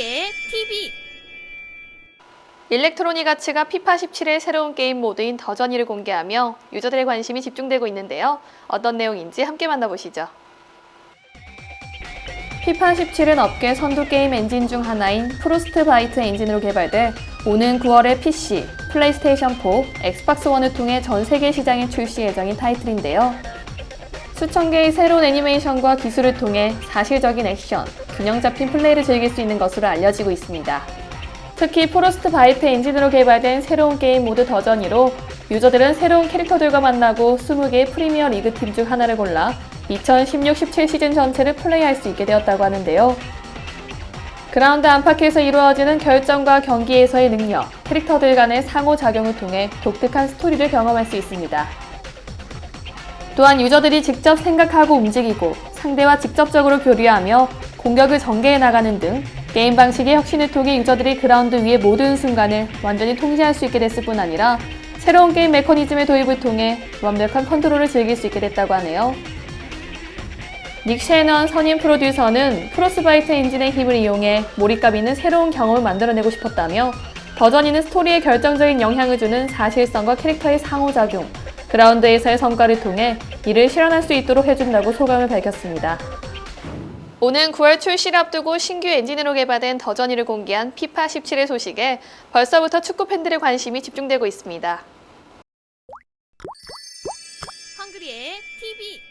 헝그리의 TV 일렉트로닉 아츠가 피파 17의 새로운 게임 모드인 더전이를 공개하며 유저들의 관심이 집중되고 있는데요. 어떤 내용인지 함께 만나보시죠. 피파 17은 업계 선두 게임 엔진 중 하나인 프로스트 바이트 엔진으로 개발돼 오는 9월에 PC, 플레이스테이션 4, 엑스박스 원을 통해 전 세계 시장에 출시 예정인 타이틀인데요. 수천 개의 새로운 애니메이션과 기술을 통해 사실적인 액션, 균형 잡힌 플레이를 즐길 수 있는 것으로 알려지고 있습니다. 특히 프로스트 바이트 엔진으로 개발된 새로운 게임 모드 더전이로 유저들은 새로운 캐릭터들과 만나고 20개의 프리미어 리그 팀 중 하나를 골라 2016-17 시즌 전체를 플레이할 수 있게 되었다고 하는데요. 그라운드 안팎에서 이루어지는 결정과 경기에서의 능력, 캐릭터들 간의 상호작용을 통해 독특한 스토리를 경험할 수 있습니다. 또한 유저들이 직접 생각하고 움직이고 상대와 직접적으로 교류하며 공격을 전개해 나가는 등 게임 방식의 혁신을 통해 유저들이 그라운드 위의 모든 순간을 완전히 통제할 수 있게 됐을 뿐 아니라 새로운 게임 메커니즘의 도입을 통해 완벽한 컨트롤을 즐길 수 있게 됐다고 하네요. 닉 셰넌 선임 프로듀서는 프로스바이트 엔진의 힘을 이용해 몰입감 있는 새로운 경험을 만들어내고 싶었다며 버전이는 스토리에 결정적인 영향을 주는 사실성과 캐릭터의 상호작용, 그라운드에서의 성과를 통해 이를 실현할 수 있도록 해준다고 소감을 밝혔습니다. 오는 9월 출시를 앞두고 신규 엔진으로 개발된 더전이를 공개한 피파 17의 소식에 벌써부터 축구 팬들의 관심이 집중되고 있습니다. 헝그리의 TV